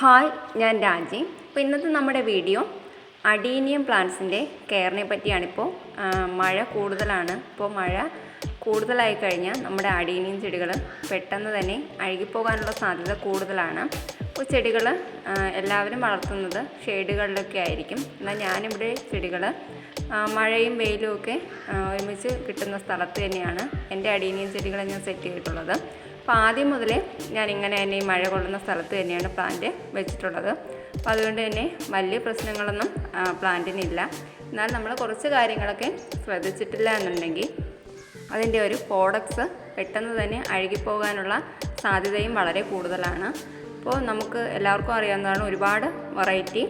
Hi ഞാൻ രാജി. അപ്പോൾ ഇന്നത്തെ നമ്മുടെ വീഡിയോ അഡീനിയം പ്ലാന്റ്സിന്റെ കെയറിനെ പറ്റിയാണിപ്പോൾ. മഴ കൂടുതലാണ്. ഇപ്പോൾ മഴ കൂടുതലായി കഴിഞ്ഞാൽ നമ്മുടെ അഡീനിയം ചെടികൾ പെട്ടെന്ന് തന്നെ അഴുകിപ്പോകാനുള്ള സാധ്യത കൂടുതലാണ്. അപ്പോൾ ചെടികൾ എല്ലാവരും വളർത്തുന്നത് ഷെയ്ഡുകളിലൊക്കെ ആയിരിക്കും. എന്നാൽ ഞാനിവിടെ ചെടികൾ മഴയും വെയിലും ഒക്കെ ഒരുമിച്ച് കിട്ടുന്ന സ്ഥലത്ത് തന്നെയാണ് എന്റെ അഡീനിയം ചെടികളെ ഞാൻ സെറ്റ് ചെയ്തിട്ടുള്ളത്. അപ്പോൾ ആദ്യം മുതലേ ഞാൻ ഇങ്ങനെ തന്നെ ഈ മഴ കൊള്ളുന്ന സ്ഥലത്ത് തന്നെയാണ് പ്ലാന്റ് വെച്ചിട്ടുള്ളത്. അപ്പോൾ അതുകൊണ്ട് തന്നെ വലിയ പ്രശ്നങ്ങളൊന്നും പ്ലാന്റിനില്ല എന്നാൽ നമ്മൾ കുറച്ച് കാര്യങ്ങളൊക്കെ ശ്രദ്ധിച്ചിട്ടില്ല എന്നുണ്ടെങ്കിൽ അതിന്റെ ഒരു പ്രോഡക്ട്സ് പെട്ടെന്ന് തന്നെ അഴുകിപ്പോകാനുള്ള സാധ്യതയും വളരെ കൂടുതലാണ്. അപ്പോൾ നമുക്ക് എല്ലാവർക്കും അറിയാവുന്നതാണ് ഒരുപാട് വെറൈറ്റി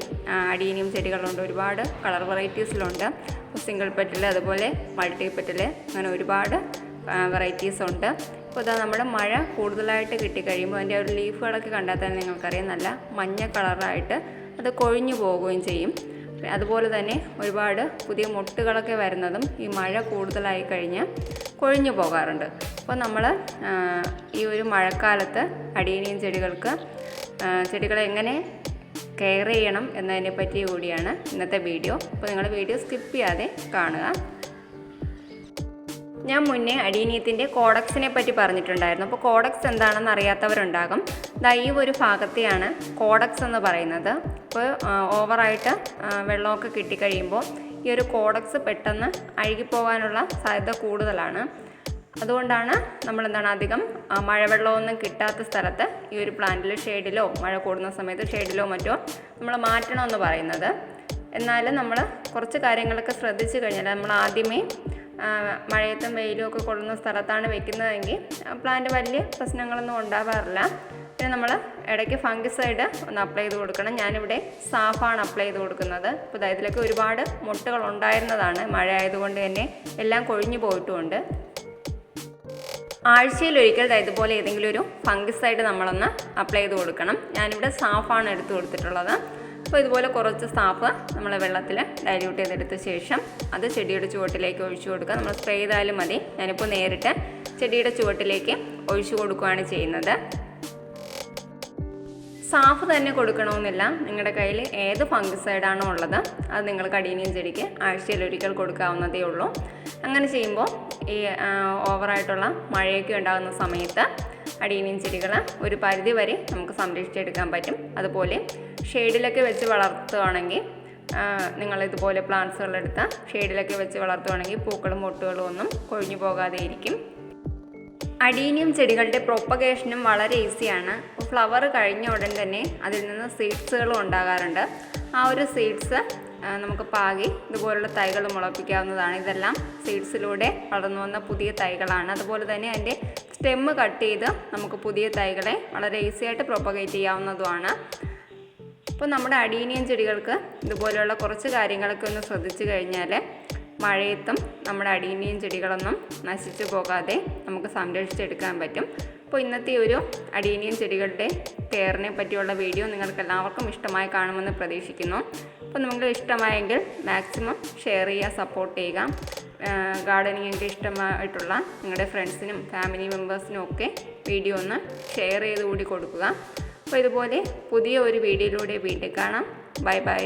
അടിയനിയും ചെടികളുണ്ട് ഒരുപാട് കളർ വെറൈറ്റീസിലുണ്ട് സിംഗിൾ പെറ്റൽ അതുപോലെ മൾട്ടി പെറ്റൽ അങ്ങനെ ഒരുപാട് വെറൈറ്റീസ് ഉണ്ട്. അപ്പോൾ ഇതാ നമ്മുടെ മഴ കൂടുതലായിട്ട് കിട്ടിക്കഴിയുമ്പോൾ അതിന്റെ ഒരു ലീഫുകളൊക്കെ കണ്ടാൽ തന്നെ നിങ്ങൾക്കറിയാം നല്ല മഞ്ഞ കളറായിട്ട് അത് കൊഴിഞ്ഞു പോവുകയും ചെയ്യും. അതുപോലെ തന്നെ ഒരുപാട് പുതിയ മുട്ടുകളൊക്കെ വരുന്നതും ഈ മഴ കൂടുതലായി കഴിഞ്ഞ് കൊഴിഞ്ഞു പോകാറുണ്ട്. അപ്പോൾ നമ്മൾ ഈ ഒരു മഴക്കാലത്ത് അടിയനിയും ചെടികൾക്ക് ചെടികളെ എങ്ങനെ കെയർ ചെയ്യണം എന്നതിനെ പറ്റി കൂടിയാണ് ഇന്നത്തെ വീഡിയോ. അപ്പോൾ നിങ്ങൾ വീഡിയോ സ്കിപ്പ് ചെയ്യാതെ കാണുക. ഞാൻ മുന്നേ അഡീനിയത്തിന്റെ കോഡക്സിനെ പറ്റി പറഞ്ഞിട്ടുണ്ടായിരുന്നു. അപ്പോൾ കോഡക്സ് എന്താണെന്ന് അറിയാത്തവരുണ്ടാകും. ദാ ഈ ഒരു ഭാഗത്തെയാണ് കോഡക്സ് എന്ന് പറയുന്നത്. ഇപ്പോൾ ഓവറായിട്ട് വെള്ളമൊക്കെ കിട്ടിക്കഴിയുമ്പോൾ ഈ ഒരു കോഡക്സ് പെട്ടെന്ന് അഴുകിപ്പോകാനുള്ള സാധ്യത കൂടുതലാണ്. അതുകൊണ്ടാണ് നമ്മൾ എന്താണ് അധികം മഴവെള്ളമൊന്നും കിട്ടാത്ത സ്ഥലത്ത് ഈ ഒരു പ്ലാന്റിൽ ഷെയ്ഡിലോ മഴ കൂടുന്ന സമയത്ത് ഷെയ്ഡിലോ മറ്റോ നമ്മൾ മാറ്റണമെന്ന് പറയുന്നത്. എന്നാലും നമ്മൾ കുറച്ച് കാര്യങ്ങളൊക്കെ ശ്രദ്ധിച്ചു കഴിഞ്ഞാൽ നമ്മൾ ആദ്യമേ മഴയത്തും വെയിലും ഒക്കെ കൊള്ളുന്ന സ്ഥലത്താണ് വെക്കുന്നതെങ്കിൽ പ്ലാന്റ് വലിയ പ്രശ്നങ്ങളൊന്നും ഉണ്ടാവാറില്ല. പിന്നെ നമ്മൾ ഇടയ്ക്ക് ഫംഗിസൈഡ് ഒന്ന് അപ്ലൈ ചെയ്ത് കൊടുക്കണം. ഞാനിവിടെ സാഫാണ് അപ്ലൈ ചെയ്ത് കൊടുക്കുന്നത്. അപ്പോൾ ഇതിലൊക്കെ ഒരുപാട് മുട്ടുകൾ ഉണ്ടായിരുന്നതാണ്. മഴ ആയതുകൊണ്ട് തന്നെ എല്ലാം കൊഴിഞ്ഞു പോയിട്ടുമുണ്ട് ആഴ്ചയിൽ ഒരിക്കൽ ഇതുപോലെ ഏതെങ്കിലും ഒരു ഫംഗിസൈഡ് നമ്മളൊന്ന് അപ്ലൈ ചെയ്ത് കൊടുക്കണം. ഞാനിവിടെ സാഫാണ് എടുത്തു കൊടുത്തിട്ടുള്ളത്. അപ്പോൾ ഇതുപോലെ കുറച്ച് സാഫ് നമ്മൾ വെള്ളത്തിൽ ഡൈല്യൂട്ട് ചെയ്തെടുത്ത ശേഷം അത് ചെടിയുടെ ചുവട്ടിലേക്ക് ഒഴിച്ചു കൊടുക്കുക. നമ്മൾ സ്പ്രേ ചെയ്താലും മതി. ഞാനിപ്പോൾ നേരിട്ട് ചെടിയുടെ ചുവട്ടിലേക്ക് ഒഴിച്ചു കൊടുക്കുകയാണ് ചെയ്യുന്നത്. സാഫ് തന്നെ കൊടുക്കണമെന്നില്ല. നിങ്ങളുടെ കയ്യിൽ ഏത് ഫംഗിസൈഡാണോ ഉള്ളത് അത് നിങ്ങൾ കടീനിയും ചെടിക്ക് ആഴ്ചയിൽ ഒരിക്കൽ കൊടുക്കാവുന്നതേ ഉള്ളൂ. അങ്ങനെ ചെയ്യുമ്പോൾ ഈ ഓവറായിട്ടുള്ള മഴയൊക്കെ ഉണ്ടാകുന്ന സമയത്ത് അടീനിയം ചെടികൾ ഒരു പരിധി വരെ നമുക്ക് സംരക്ഷിച്ചെടുക്കാൻ പറ്റും. അതുപോലെ ഷെയ്ഡിലൊക്കെ വെച്ച് വളർത്തുകയാണെങ്കിൽ നിങ്ങൾ ഇതുപോലെ പ്ലാന്റ്സുകളെടുത്ത് ഷെയ്ഡിലൊക്കെ വെച്ച് വളർത്തുകയാണെങ്കിൽ പൂക്കളും മൊട്ടുകളും ഒന്നും കൊഴിഞ്ഞു പോകാതെ ഇരിക്കും അഡീനിയം ചെടികളുടെ പ്രൊപ്പഗേഷനും വളരെ ഈസിയാണ്. ഫ്ലവർ കഴിഞ്ഞ ഉടൻ തന്നെ അതിൽ നിന്ന് സീഡ്സുകളും ഉണ്ടാകാറുണ്ട്. ആ ഒരു സീഡ്സ് നമുക്ക് പാകി ഇതുപോലുള്ള തൈകൾ മുളപ്പിക്കാവുന്നതാണ്. ഇതെല്ലാം സീഡ്സിലൂടെ വളർന്നു വന്ന പുതിയ തൈകളാണ്. അതുപോലെ തന്നെ അതിന്റെ സ്റ്റെമ്മ് കട്ട് ചെയ്ത് നമുക്ക് പുതിയ തൈകളെ വളരെ ഈസിയായിട്ട് പ്രൊപ്പഗേറ്റ് ചെയ്യാവുന്നതുമാണ്. അപ്പോൾ നമ്മുടെ അടിയനിയൻ ചെടികൾക്ക് ഇതുപോലെയുള്ള കുറച്ച് കാര്യങ്ങളൊക്കെ ഒന്ന് ശ്രദ്ധിച്ചു കഴിഞ്ഞാൽ മഴയത്തും നമ്മുടെ അടിയനിയൻ ചെടികളൊന്നും നശിച്ചു പോകാതെ നമുക്ക് സംരക്ഷിച്ചെടുക്കാൻ പറ്റും. അപ്പോൾ ഇന്നത്തെ ഒരു അടിയനിയൻ ചെടികളുടെ കെയറിനെ പറ്റിയുള്ള വീഡിയോ നിങ്ങൾക്ക് എല്ലാവർക്കും ഇഷ്ടമായി കാണുമെന്ന് പ്രതീക്ഷിക്കുന്നു. അപ്പോൾ നിങ്ങൾക്ക് ഇഷ്ടമായെങ്കിൽ മാക്സിമം ഷെയർ ചെയ്യുക സപ്പോർട്ട് ചെയ്യുക. ഗാർഡനിങ് ഇഷ്ടമായിട്ടുള്ള നിങ്ങളുടെ ഫ്രണ്ട്സിനും ഫാമിലി മെമ്പേഴ്സിനും ഒക്കെ വീഡിയോ ഒന്ന് ഷെയർ ചെയ്ത് കൂടി കൊടുക്കുക. അപ്പോൾ ഇതുപോലെ പുതിയ ഒരു വീഡിയോയിലൂടെ വീണ്ടും കാണാം. Bye bye.